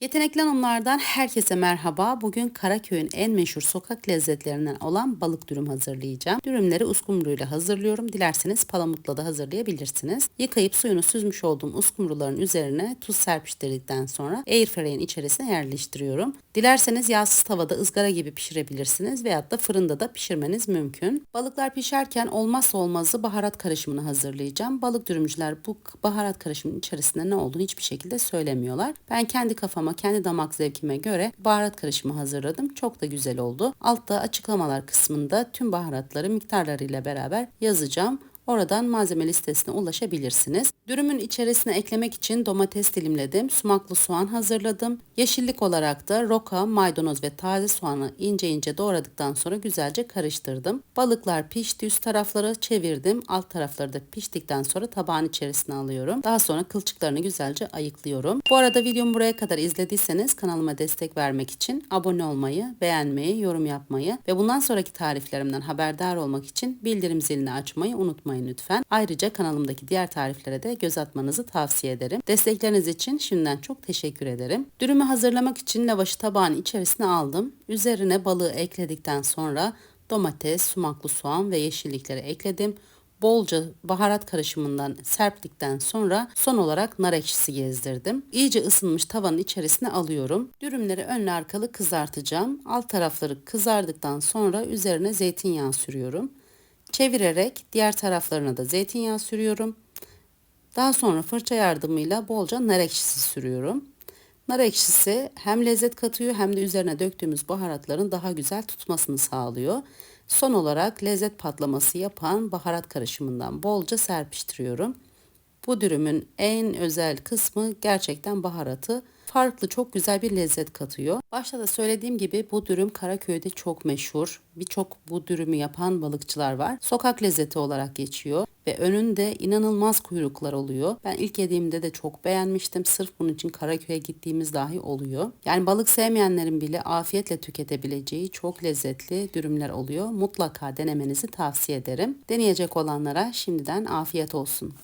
Yetenekli Hanımlardan herkese merhaba. Bugün Karaköy'ün en meşhur sokak lezzetlerinden olan balık dürüm hazırlayacağım. Dürümleri uskumruyla hazırlıyorum. Dilerseniz palamutla da hazırlayabilirsiniz. Yıkayıp suyunu süzmüş olduğum uskumruların üzerine tuz serpiştirdikten sonra airfryer'in içerisine yerleştiriyorum. Dilerseniz yağsız tavada ızgara gibi pişirebilirsiniz veyahut da fırında da pişirmeniz mümkün. Balıklar pişerken olmazsa olmazı baharat karışımını hazırlayacağım. Balık dürümcüler bu baharat karışımının içerisinde ne olduğunu hiçbir şekilde söylemiyorlar. Ben kendi kafama, kendi damak zevkime göre baharat karışımı hazırladım. Çok da güzel oldu. Altta açıklamalar kısmında tüm baharatları miktarlarıyla beraber yazacağım. Oradan malzeme listesine ulaşabilirsiniz. Dürümün içerisine eklemek için domates dilimledim, sumaklı soğan hazırladım. Yeşillik olarak da roka, maydanoz ve taze soğanı ince ince doğradıktan sonra güzelce karıştırdım. Balıklar pişti, üst tarafları çevirdim. Alt tarafları da piştikten sonra tabağın içerisine alıyorum. Daha sonra kılçıklarını güzelce ayıklıyorum. Bu arada videomu buraya kadar izlediyseniz kanalıma destek vermek için abone olmayı, beğenmeyi, yorum yapmayı ve bundan sonraki tariflerimden haberdar olmak için bildirim zilini açmayı unutmayın lütfen. Ayrıca kanalımdaki diğer tariflere de göz atmanızı tavsiye ederim. Destekleriniz için şimdiden çok teşekkür ederim. Dürümü hazırlamak için lavaşı tabağın içerisine aldım. Üzerine balığı ekledikten sonra domates, sumaklı soğan ve yeşillikleri ekledim. Bolca baharat karışımından serptikten sonra son olarak nar ekşisi gezdirdim. İyice ısınmış tavanın içerisine alıyorum. Dürümleri önlü arkalı kızartacağım. Alt tarafları kızardıktan sonra üzerine zeytinyağı sürüyorum. Çevirerek diğer taraflarına da zeytinyağı sürüyorum. Daha sonra fırça yardımıyla bolca nar ekşisi sürüyorum. Nar ekşisi hem lezzet katıyor hem de üzerine döktüğümüz baharatların daha güzel tutmasını sağlıyor. Son olarak lezzet patlaması yapan baharat karışımından bolca serpiştiriyorum. Bu dürümün en özel kısmı gerçekten baharatı. Farklı çok güzel bir lezzet katıyor. Başta da söylediğim gibi bu dürüm Karaköy'de çok meşhur. Birçok bu dürümü yapan balıkçılar var. Sokak lezzeti olarak geçiyor ve önünde inanılmaz kuyruklar oluyor. Ben ilk yediğimde de çok beğenmiştim. Sırf bunun için Karaköy'e gittiğimiz dahi oluyor. Yani balık sevmeyenlerin bile afiyetle tüketebileceği çok lezzetli dürümler oluyor. Mutlaka denemenizi tavsiye ederim. Deneyecek olanlara şimdiden afiyet olsun.